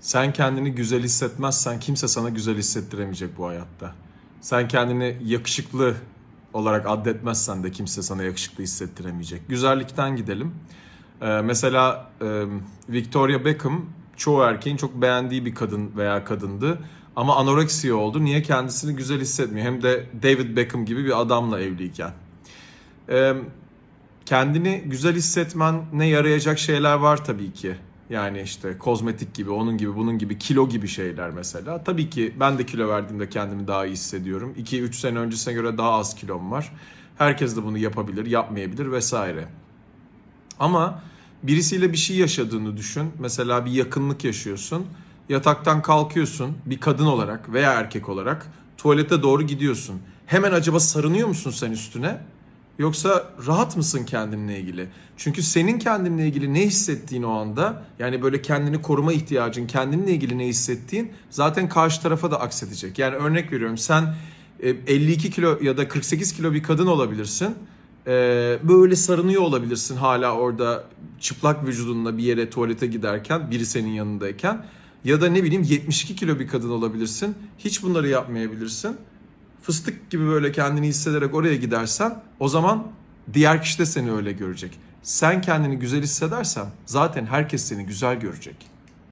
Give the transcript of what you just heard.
Sen kendini güzel hissetmezsen kimse sana güzel hissettiremeyecek bu hayatta. Sen kendini yakışıklı olarak addetmezsen de kimse sana yakışıklı hissettiremeyecek. Güzellikten gidelim. Ee, mesela e, Victoria Beckham çoğu erkeğin çok beğendiği bir kadın veya kadındı. Ama anoreksiye oldu. Niye? Kendisini güzel hissetmiyor. Hem de David Beckham gibi bir adamla evliyken. Ee, kendini güzel hissetmene yarayacak şeyler var tabii ki. Yani işte kozmetik gibi, onun gibi, bunun gibi, kilo gibi şeyler mesela. Tabii ki ben de kilo verdiğimde kendimi daha iyi hissediyorum. 2-3 sene öncesine göre daha az kilom var. Herkes de bunu yapabilir, yapmayabilir vesaire. Ama birisiyle bir şey yaşadığını düşün. Mesela bir yakınlık yaşıyorsun. Yataktan kalkıyorsun bir kadın olarak veya erkek olarak tuvalete doğru gidiyorsun. Hemen acaba sarınıyor musun sen üstüne? Yoksa rahat mısın kendinle ilgili? Çünkü senin kendinle ilgili ne hissettiğin o anda yani böyle kendini koruma ihtiyacın, kendinle ilgili ne hissettiğin zaten karşı tarafa da aksedecek. Yani örnek veriyorum sen e, 52 kilo ya da 48 kilo bir kadın olabilirsin. E, Böyle sarınıyor olabilirsin hala orada çıplak vücudunla bir yere tuvalete giderken biri senin yanındayken. Ya da ne bileyim 72 kilo bir kadın olabilirsin. Hiç bunları yapmayabilirsin fıstık gibi böyle kendini hissederek oraya gidersen o zaman diğer kişi de seni öyle görecek. Sen kendini güzel hissedersen zaten herkes seni güzel görecek.